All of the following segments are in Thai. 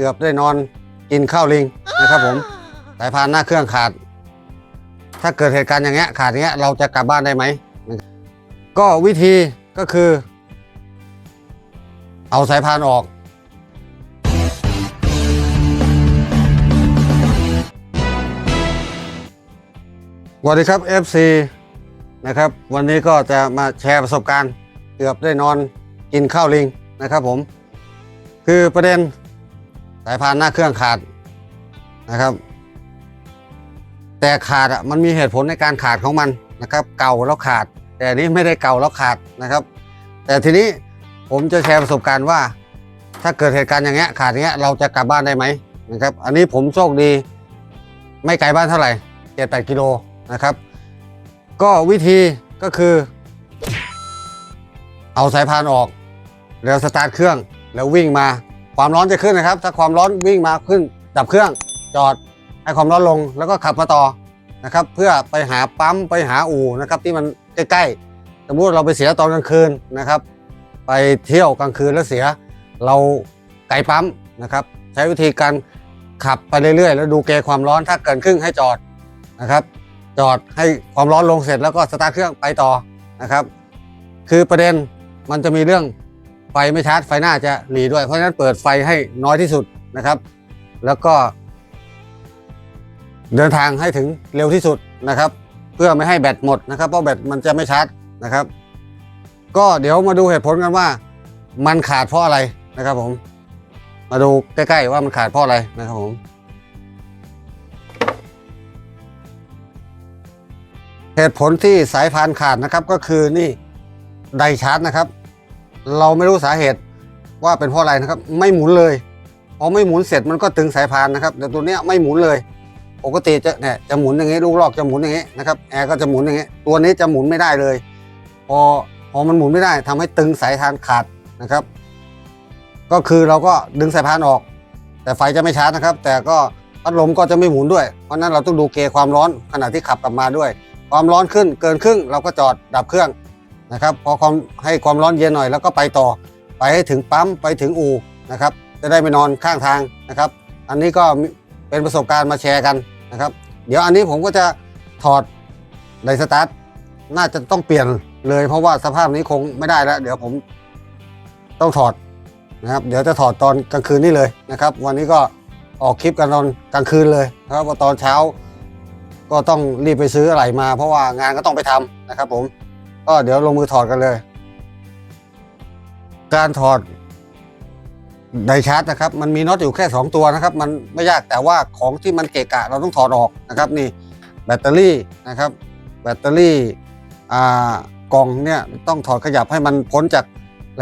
เกือบได้นอนกินข้าวลิงนะครับผมสายพานหน้าเครื่องขาด ถ้าเกิดเหตุการณ์อย่างเงี้ยขาดอย่างเงี้ยเราจะกลับบ้านได้ไหม ก็วิธีก็คือ เอาสายพานออก สวัสดีครับ FC นะครับ วันนี้ก็จะมาแชร์ประสบการณ์ เกือบได้นอนกินข้าวลิงนะครับผม คือประเด็นายพานหน้าเครื่องขาดนะครับ แต่ขาดอะมันมีเหตุผลในการขาดของมันนะครับ เก่าแล้วขาด แต่นนี้ไม่ได้เก่าแล้วขาดนะครับ แต่ทีนี้ผมจะแชร์ประสบการณ์ว่า ถ้าเกิดเหตุการณ์อย่างเงี้ยขาดอย่างเงี้ยเราจะกลับบ้านได้ไหมนะครับ อันนี้ผมโชคดี ไม่ไกลบ้านเท่าไหร่เจ็ดแปดกิโลนะครับ ก็วิธีก็คือ เอาสายพานออก แล้วสตาร์ทเครื่องแล้ววิ่งมา ความร้อนจะขึ้นนะครับ ถ้าความร้อนวิ่งมาขึ้น ดับเครื่องจอดให้ความร้อนลงแล้วก็ขับมาต่อนะครับ เพื่อไปหาปั๊มไปหาอู่นะครับที่มันใกล้ๆสมมติเราไปเสียตอนกลางคืนนะครับ ไปเที่ยวกลางคืนแล้วเสีย เราไกลปั๊มนะครับ ใช้วิธีการขับไปเรื่อยๆ แล้วดูเกความร้อนถ้าเกินครึ่งให้จอดนะครับ จอดให้ความร้อนลงเสร็จแล้วก็สตาร์ทเครื่องไปต่อนะครับ คือประเด็นมันจะมีเรื่อง ไฟไม่ชาร์จไฟหน้าจะหลีด้วย เพราะฉะนั้นเปิดไฟให้น้อยที่สุดนะครับ แล้วก็ เดินทางให้ถึงเร็วที่สุดนะครับ เพื่อไม่ให้แบตหมดนะครับเพราะแบตมันจะไม่ชาร์จนะครับ ก็เดี๋ยวมาดูเหตุผลกันว่า มันขาดเพราะอะไรนะครับผม มาดูใกล้ๆว่ามันขาดเพราะอะไรนะครับผมเหตุผลที่สายพานขาดนะครับก็คือนี่ไดชาร์จนะครับ เราไม่รู้สาเหตุว่าเป็นเพราะอะไรนะครับ ไม่หมุนเลยพอไม่หมุนเสร็จมันก็ตึงสายพานนะครับแต่ตัวเนี้ยไม่หมุนเลย ปกติจะเนี่ยจะหมุนอย่างงี้ลูกลอกจะหมุนอย่างงี้นะครับแอร์ก็จะหมุนอย่างงี้ตัวนี้จะหมุนไม่ได้เลย พอพอมันหมุนไม่ได้ทำให้ตึงสายพานขาดนะครับ ก็คือเราก็ดึงสายพานออก แต่ไฟจะไม่ชาร์จนะครับ แต่ก็พัดลมก็จะไม่หมุนด้วย เพราะนั้นเราต้องดูเกความร้อนขณะที่ขับกลับมาด้วย ความร้อนขึ้นเกินครึ่งเราก็จอดดับเครื่อง นะครับพอความให้ความร้อนเย็นหน่อยแล้วก็ไปต่อ ไปให้ถึงปั๊มไปถึงอู่นะครับ จะได้ไม่นอนข้างทางนะครับ อันนี้ก็เป็นประสบการณ์มาแชร์กันนะครับ เดี๋ยวอันนี้ผมก็จะถอดไดสตาร์ทน่าจะต้องเปลี่ยนเลย เพราะว่าสภาพนี้คงไม่ได้แล้ว เดี๋ยวผมต้องถอดนะครับ เดี๋ยวจะถอดตอนกลางคืนนี่เลยนะครับ วันนี้ก็ออกคลิปกันตอนกลางคืนเลยนะครับว่าตอนเช้า ก็ต้องรีบไปซื้ออะไรมา เพราะว่างานก็ต้องไปทำนะครับผม ก็เดี๋ยวลงมือถอดกันเลย การถอดไดชาร์จนะครับ มันมีน็อตอยู่แค่ 2 ตัวนะครับ มันไม่ยากแต่ว่าของที่มันเกะกะเราต้องถอดออกนะครับนี่แบตเตอรี่นะครับ แบตเตอรี่กล่องเนี่ยต้องถอดขยับให้มันพ้นจาก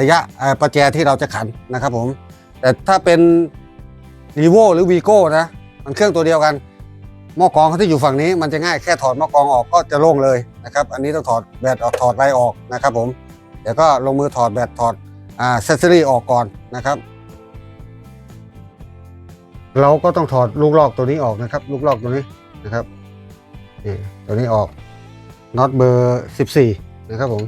ระยะประแจที่เราจะขันนะครับผม แต่ถ้าเป็นรีโวหรือวีโก้นะ มันเครื่องตัวเดียวกัน หม้อกรองเขาที่อยู่ฝั่งนี้มันจะง่ายแค่ถอดหม้อกรองออกก็จะโล่งเลยนะครับ อันนี้ต้องถอดแบตออกถอดไรออกนะครับผมเดี๋ยวก็ลงมือถอดแบตถอดอ่าเซสซอรี่ออกก่อนนะครับ เราก็ต้องถอดลูกลอกตัวนี้ออกนะครับ ลูกลอกตัวนี้นะครับนี่ตัวนี้ออกน็อตเบอร์ 14 นะครับผม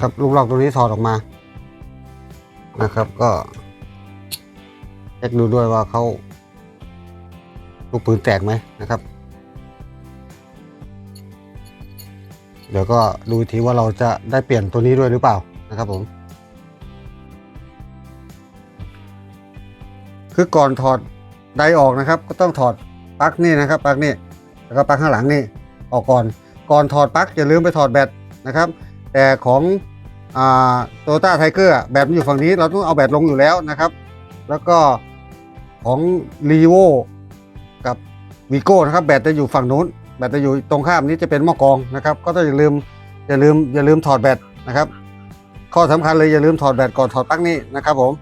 ครับ ลูกลอกตัวนี้ถอดออกมา นะครับ ก็เช็คดูด้วยว่าเขาลูกปืนแตกไหมนะครับ เดี๋ยวก็ดูทีว่าเราจะได้เปลี่ยนตัวนี้ด้วยหรือเปล่านะครับผม คือก่อนถอดไดออกนะครับ ก็ต้องถอดปลั๊กนี่นะครับปลั๊กนี่แล้วก็ปลั๊กข้างหลังนี่ออกก่อน ก่อนถอดปลั๊กอย่าลืมไปถอดแบตนะครับ แต่ของโตต้าไทเกอร์แบตมันอยู่ฝั่งนี้เราต้องเอาแบตลงอยู่แล้วนะครับ แล้วก็ของรีโวกับวีโก้นะครับแบตจะอยู่ฝั่งนู้น แบตจะอยู่ตรงข้ามนี้จะเป็นหม้อกรองนะครับ ก็ต้องอย่าลืมอย่าลืมอย่าลืมถอดแบตนะครับ ข้อสำคัญเลยอย่าลืมถอดแบตก่อนถอดปลั๊กนี้นะครับผม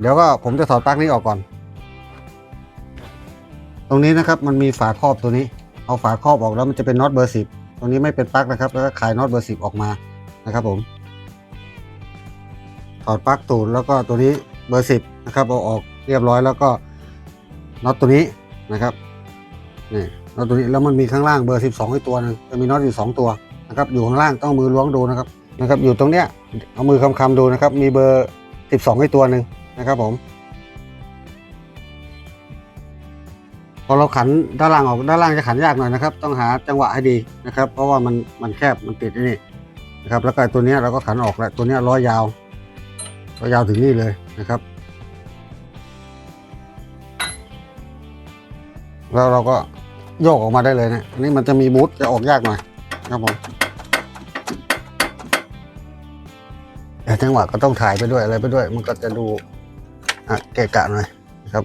เดี๋ยวก็ผมจะถอดปลั๊กนี้ออกก่อน ตรงนี้นะครับมันมีฝาครอบตัวนี้ เอาฝาครอบออกแล้วมันจะเป็นน็อตเบอร์สิบ รงนี้ไม่เป็นปลั๊กนะครับ แล้วก็ขายน็อตเบอร์สิบออกมานะครับผมถอดปลั๊กตูดแล้วก็ตัวนี้เบอร์สิบนะครับเอาออกเรียบร้อยแล้วก็น็อตตัวนี้นะครับนี่น็อตตัวนี้แล้วมันมีข้างล่างเบอร์ 12อีกตัวหนึงจะมีน็อตอยู่สองตัวนะครับอยู่ข้างล่างต้องมือล้วงดูนะครับนะครับอยู่ตรงเนี้ยเอามือคำๆดูนะครับมีเบอร์ 12อีกตัวหนึ่งนะครับผม พอเราขันด้านล่างออกด้านล่างจะขันยากหน่อยนะครับ ต้องหาจังหวะให้ดีนะครับ เพราะว่ามันมันแคบมันติดนี่นะครับ แล้วก็ตัวนี้เราก็ขันออกแล้วตัวนี้ล้อยาวล้อยาวถึงนี่เลยนะครับ แล้วเราก็โยกออกมาได้เลยนะอันนี้มันจะมีบูทจะออกยากหน่อยครับผมแต่จังหวะก็ต้องถ่ายไปด้วยอะไรไปด้วย มันก็จะดูอะเกะกะหน่อยนะครับ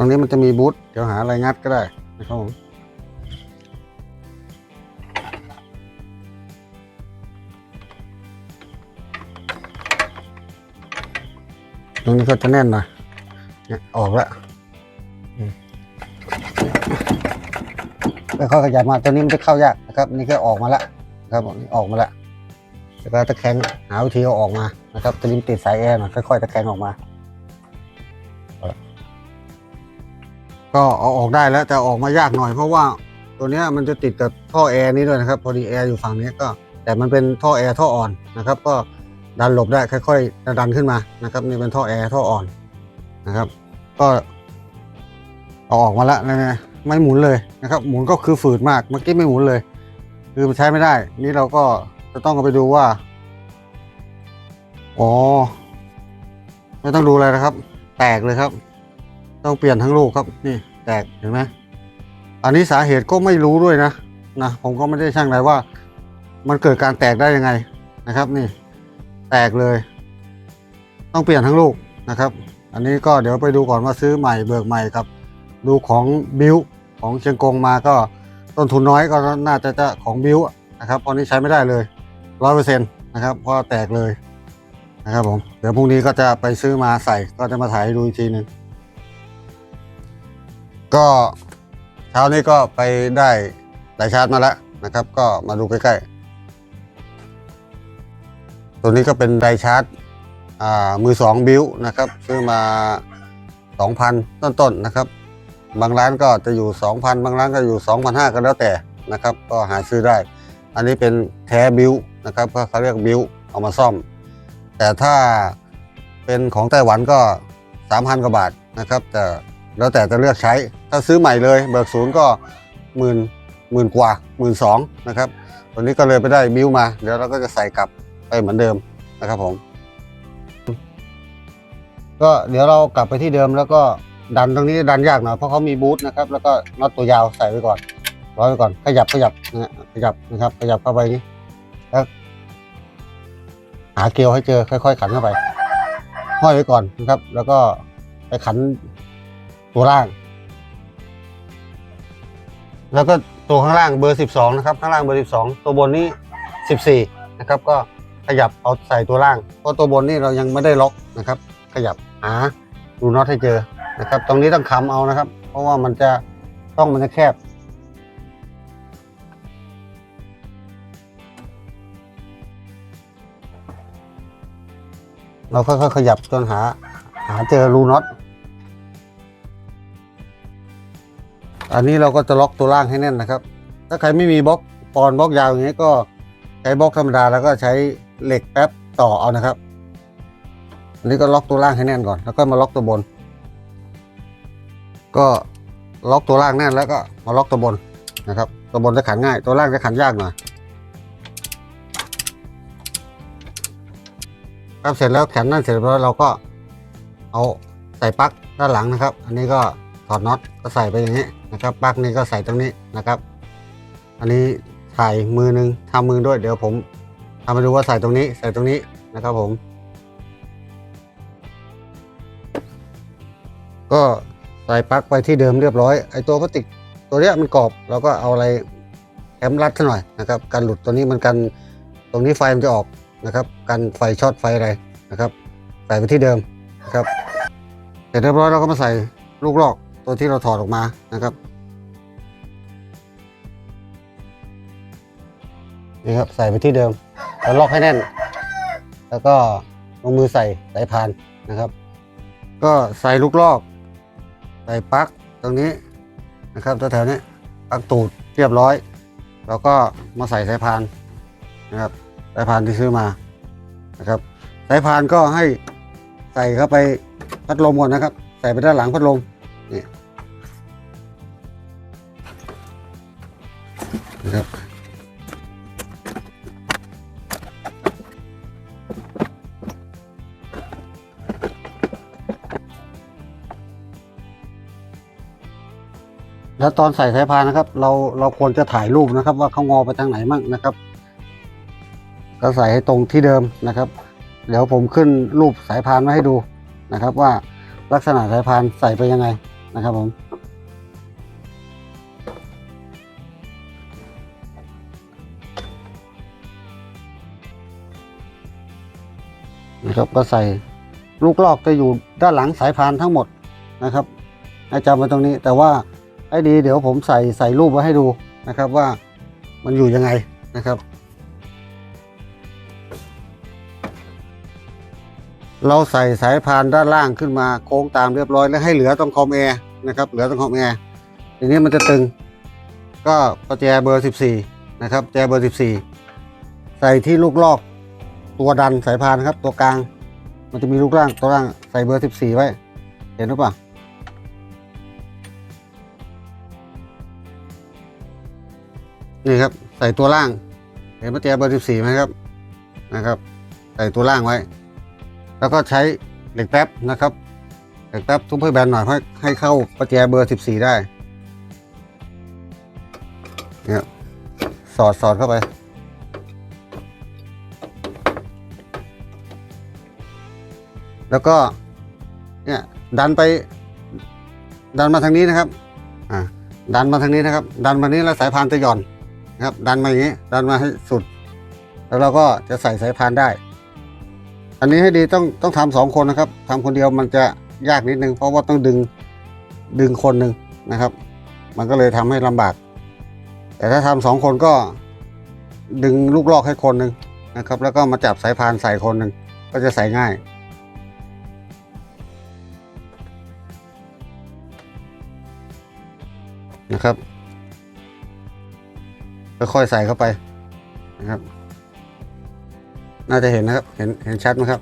รงนี้มันจะมีบูทเดี๋ยวหาอะไรงัดก็ได้นะครับผมตรงนี้ก็จะแน่นหน่อยเนี่ยออกแล้วอืมแล้วเขายับมาตัวนี้มันจะเข้ายากนะครับ นี่ก็ออกมาแล้วนะครับนี่ออกมาแล้วแล้วก็ตะแคงหาวิธีเอาออกมานะครับตัวนี้ติดสายแอร์หน่อยค่อยๆตะแคงออกมา ก็เอาออกได้แล้วแต่ออกมายากหน่อย เพราะว่าตัวนี้มันจะติดกับท่อแอร์นี้ด้วยนะครับ พอดีแอร์อยู่ฝั่งนี้ก็ แต่มันเป็นท่อแอร์ท่ออ่อนนะครับ ก็ดันหลบได้ค่อยๆดันขึ้นมานะครับนี่เป็นท่อแอร์ท่ออ่อนนะครับ ก็เอาออกมาแล้วนะไม่หมุนเลยนะครับ หมุนก็คือฝืดมากเมื่อกี้ไม่หมุนเลย คือมันใช้ไม่ได้ นี่เราก็จะต้องเอาไปดูว่าอ๋อไม่ต้องดูอะไรนะครับ แตกเลยครับ ต้องเปลี่ยนทั้งลูกครับนี่แตกเห็นไหมอันนี้สาเหตุก็ไม่รู้ด้วยนะนะผมก็ไม่ได้ช่างเลยว่า มันเกิดการแตกได้ยังไงนะครับ นี่ แตกเลย ต้องเปลี่ยนทั้งลูกนะครับ อันนี้ก็เดี๋ยวไปดูก่อนว่าซื้อใหม่เบิกใหม่ครับ ดูของบิวของเชียงกงมาก็ต้นทุนน้อยก็น่าจะจะของบิวนะครับเพราะนี้ใช้ไม่ได้เลยร้อยเปอร์เซ็นต์นะครับเพราะแตกเลยนะครับผมเดี๋ยวพรุ่งนี้ก็จะไปซื้อมาใส่ก็จะมาถ่ายดูอีกทีหนึ่ง ก็เช้านี้ก็ไปได้สายชาร์จมาแล้วนะครับ ก็มาดูใกล้ๆ ตัวนี้ก็เป็นไดชาร์จมือสองบิวนะครับซื้อมา 2,000 ต้นๆนะครับ บางร้านก็จะอยู่ 2,000 บางร้านก็อยู่ 2,500 ก็แล้วแต่นะครับ ก็หาซื้อได้ อันนี้เป็นแท้บิวนะครับเขาเรียกบิวเอามาซ่อม แต่ถ้าเป็นของไต้หวันก็ 3,000 กว่าบาทนะครับแต่ แล้วแต่จะเลือกใช้ ถ้าซื้อใหม่เลย เบิกศูนย์ก็หมื่นหมื่นกว่าหมื่นสองนะครับตัวนี้ก็เลยไปได้บิวมา เดี๋ยวเราก็จะใส่กลับไปเหมือนเดิมนะครับผม ก็เดี๋ยวเรากลับไปที่เดิมแล้วก็ดันตรงนี้ดันยากหน่อยเพราะเขามีบูทนะครับ แล้วก็น็อตตัวยาวใส่ไว้ก่อนร้อยไว้ก่อนขยับขยับนะฮะขยับนะครับขยับเข้าไปนี้แล้วหาเกลียวให้เจอค่อย ๆ ขันเข้าไปห้อยไว้ก่อนนะครับ แล้วก็ไปขัน ตัวล่าง แล้วก็ตัวข้างล่างเบอร์ 12 นะครับ ข้างล่างเบอร์ 12 ตัวบนนี่14 นะครับ ก็ขยับเอาใส่ตัวล่าง เพราะตัวบนนี่เรายังไม่ได้ล็อกนะครับ ขยับหาดูน็อตให้เจอนะครับ ตรงนี้ต้องคำเอานะครับ เพราะว่ามันจะต้องมันจะแคบเราค่อยๆขยับจนหา หาเจอรูน็อต อันนี้เราก็จะล็อกตัวล่างให้แน่นนะครับ ถ้าใครไม่มีบล็อกปอนบล็อกยาวอย่างนี้ก็ใช้บล็อกธรรมดาแล้วก็ใช้เหล็กแป๊บต่อเอานะครับ อันนี้ก็ล็อกตัวล่างให้แน่นก่อน แล้วก็มาล็อกตัวบน ก็ล็อกตัวล่างแน่นแล้วก็มาล็อกตัวบนนะครับ ตัวบนจะขันง่าย ตัวล่างจะขันยากหน่อยครับเสร็จแล้วแขนนั่นเสร็จแล้วเราก็เอาใส่ปลั๊กด้านหลังนะครับ อันนี้ก็ถอดน็อตก็ใส่ไปอย่างนี้ นะครับปลั๊กนี้ก็ใส่ตรงนี้นะครับ อันนี้ถ่ายมือหนึงทำมือด้วยเดี๋ยวผมทำให้ดูว่าใส่ตรงนี้ใส่ตรงนี้นะครับผม ก็ใส่ปลั๊กไปที่เดิมเรียบร้อยไอตัวพลาสติกตัวเนี้ยมันกรอบเราก็เอาอะไรแคมรัดซะหน่อยนะครับกันหลุดตัวนี้มันกันตรงนี้ไฟมันจะออกนะครับ กันไฟช็อตไฟอะไรนะครับ ใส่ไปที่เดิมนะครับเสร็จเรียบร้อยเราก็มาใส่ลูกลอก ตัวที่เราถอดออกมานะครับนี่ครับใส่ไปที่เดิมแล้วล็อกให้แน่น แล้วก็ลงมือใส่สายพานนะครับ ก็ใส่ลูกลอกใส่ปลั๊กตรงนี้นะครับแถวๆนี้ปลั๊กตูดเรียบร้อย แล้วก็มาใส่สายพานนะครับสายพานที่ซื้อมานะครับสายพานก็ให้ใส่เข้าไปพัดลมก่อนนะครับ ใส่ไปด้านหลังพัดลม นะครับแล้วตอนใส่สายพานนะครับ เราเราควรจะถ่ายรูปนะครับ ว่าเขางอไปทางไหนมั่งนะครับก็ใส่ให้ตรงที่เดิมนะครับ เดี๋ยวผมขึ้นรูปสายพานมาให้ดูนะครับ ว่าลักษณะสายพานใส่ไปยังไงนะครับผม นะครับ ก็ใส่ลูกลอกจะอยู่ด้านหลังสายพานทั้งหมดนะครับให้จำไว้ตรงนี้ แต่ว่าให้ดีเดี๋ยวผมใส่ใส่รูปไว้ให้ดูนะครับว่ามันอยู่ยังไงนะครับ เราใส่สายพานด้านล่างขึ้นมาโค้งตามเรียบร้อยแล้วให้เหลือตรงคอมแอร์นะครับ เหลือตรงคอมแอร์ทีนี้มันจะตึง ก็ประแจเบอร์ 14 นะครับแจเบอร์ 14 ใส่ที่ลูกลอก ตัวดันสายพานครับ ตัวกลาง มันจะมีลูกล่างตัวล่างใส่เบอร์ 14 ไว้ เห็นหรือเปล่านี่ครับใส่ตัวล่าง เห็นประแจเบอร์ 14ไหมครับนะครับ ใส่ตัวล่างไว้ แล้วก็ใช้เหล็กแป๊บนะครับเหล็กแป๊บทุบให้แบนหน่อยให้ให้เข้าประแจเบอร์ 14 ได้เนี่ยสอดสอดเข้าไป แล้วก็เนี่ยดันไป ดันมาทางนี้นะครับอ่าดันมาทางนี้นะครับ ดันมานี้แล้วสายพานจะหย่อนนะครับ ดันมาอย่างนี้ ดันมาให้สุด แล้วเราก็จะใส่สายพานได้ อันนี้ให้ดีต้องต้องทำสองคนนะครับทำคนเดียวมันจะยากนิดนึง เพราะว่าต้องดึงดึงคนหนึ่งนะครับ มันก็เลยทำให้ลำบาก แต่ถ้าทำสองคนก็ดึงลูกลอกให้คนหนึ่งนะครับ แล้วก็มาจับสายพานใส่คนหนึ่งก็จะใส่ง่าย นะครับค่อยๆใส่เข้าไปนะครับ น่าจะเห็นนะครับ เห็นเห็นชัดไหมครับ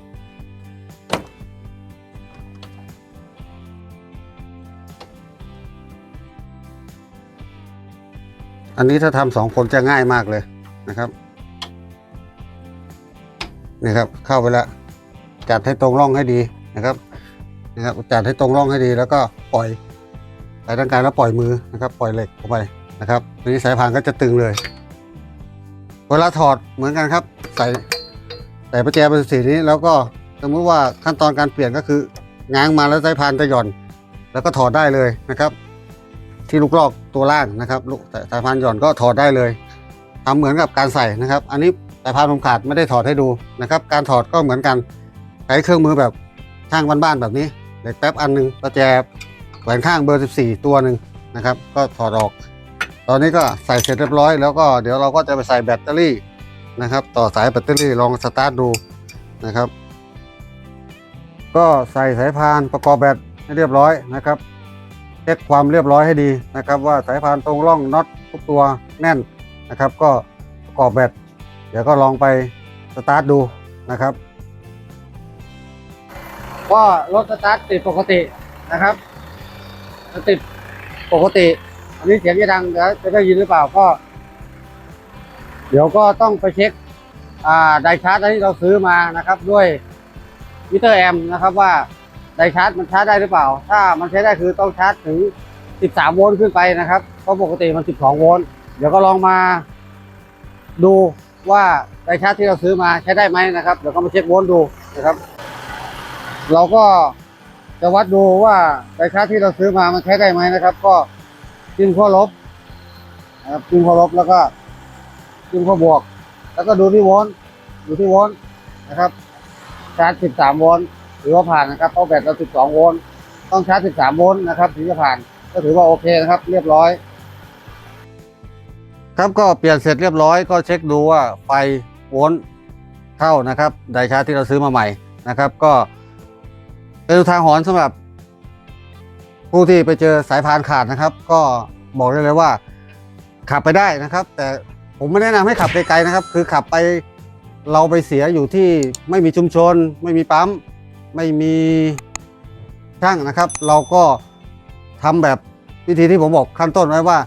อันนี้ถ้าทำสองคนจะง่ายมากเลยนะครับนี่ครับ เข้าไปแล้วจัดให้ตรงร่องให้ดีนะครับนะครับจัดให้ตรงร่องให้ดีแล้วก็ปล่อย ใส่ร่างกายแล้วปล่อยมือนะครับ ปล่อยเหล็กเข้าไปนะครับทีนี้สายพานก็จะตึงเลย เวลาถอดเหมือนกันครับ ใส่ใส่ประแจเบอร์สีนี้แล้วก็สมมติว่าขั้นตอนการเปลี่ยนก็คือง้างมาแล้วสายพานจะหย่อน แล้วก็ถอดได้เลยนะครับ ที่ลูกลอกตัวล่างนะครับลูกสายพานหย่อนก็ถอดได้เลยทำเหมือนกับการใส่นะครับ อันนี้สายพานผมขาดไม่ได้ถอดให้ดูนะครับ การถอดก็เหมือนกันใช้เครื่องมือแบบช่างบ้านๆแบบนี้เหล็กแป๊บอันหนึงประแจ แหวนข้างเบอร์ 14 ตัวหนึ่งนะครับ ก็ถอดออก ตอนนี้ก็ใส่เสร็จเรียบร้อยแล้วก็เดี๋ยวเราก็จะไปใส่แบตเตอรี่นะครับ ต่อสายแบตเตอรี่ลองสตาร์ทดูนะครับ ก็ใส่สายพานประกอบแบตให้เรียบร้อยนะครับเช็คความเรียบร้อยให้ดีนะครับ ว่าสายพานตรงร่องน็อตทุกตัวแน่นนะครับ ก็ประกอบแบตเดี๋ยวก็ลองไปสตาร์ทดูนะครับก็รถสตาร์ทติดปกตินะครับ ติดปกติ อันนี้เสียงจะดังเดี๋ยวจะได้ยินหรือเปล่าก็ เดี๋ยวก็ต้องไปเช็คอ่าไดชาร์จที่เราซื้อมานะครับ ด้วยมิเตอร์แอมนะครับว่าไดชาร์จมันชาร์จได้หรือเปล่า ถ้ามันใช้ได้คือต้องชาร์จถึง 13 โวลต์ขึ้นไปนะครับเพราะปกติมัน 12 โวลต์เดี๋ยวก็ลองมาดูว่าไดชาร์จที่เราซื้อมาใช้ได้ไหมนะครับเดี๋ยวก็มาเช็คโวลต์ดูนะครับ เราก็ จะวัดดูว่าไดชาร์จที่เราซื้อมามันใช้ได้ไหมนะครับ ก็จิ้มขั้วลบนะครับจิ้มขั้วลบแล้วก็จิ้มข้าบวก แล้วก็ดูที่โวลต์ดูที่โวลต์นะครับชาร์จ 13 โวลต์ถือว่าผ่านนะครับเพราะแบตเรา 12 โวลต์ต้องชาร์จ 13 โวลต์นะครับถึงจะผ่านก็ถือว่าโอเคนะครับ เรียบร้อย ครับก็เปลี่ยนเสร็จเรียบร้อยก็เช็คดูว่าไฟโวลต์เข้านะครับไดชาร์จที่เราซื้อมาใหม่นะครับ ก็ เป็นอุทาหรณ์สำหรับ ผู้ที่ไปเจอสายพานขาดนะครับ ก็บอกได้เลยว่า ขับไปได้นะครับ แต่ผมไม่แนะนำให้ขับไกลๆนะครับ คือขับไปเราไปเสียอยู่ที่ไม่มีชุมชน ไม่มีปั๊ม ไม่มีช่างนะครับ เราก็ทำแบบวิธีที่ผมบอกขั้นต้นไว้ว่า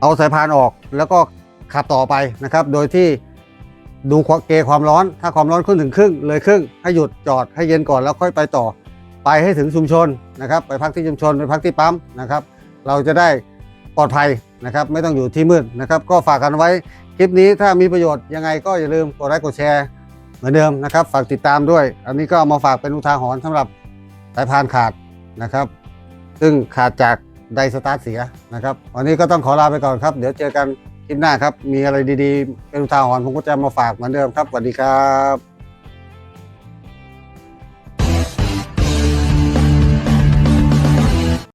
เอาสายพานออกแล้วก็ขับต่อไปนะครับ โดยที่ ดูเกความร้อน ถ้าความร้อนขึ้นถึงครึ่งเลยครึ่งให้หยุดจอดให้เย็นก่อนแล้วค่อยไปต่อ ไปให้ถึงชุมชนนะครับ ไปพักที่ชุมชนไปพักที่ปั๊มนะครับ เราจะได้ปลอดภัยนะครับ ไม่ต้องอยู่ที่มืดนะครับ ก็ฝากกันไว้คลิปนี้ถ้ามีประโยชน์ยังไงก็อย่าลืมกดไลค์กดแชร์เหมือนเดิมนะครับ ฝากติดตามด้วย อันนี้ก็เอามาฝากเป็นอุทาหรณ์สำหรับสายพานขาดนะครับ ซึ่งขาดจากไดสตาร์ทเสียนะครับ วันนี้ก็ต้องขอลาไปก่อนครับ เดี๋ยวเจอกัน คลิปหน้าครับ มีอะไรดีๆเป็นอุทาหรณ์ผมก็จะมาฝากเหมือนเดิมครับสวัสดีครับ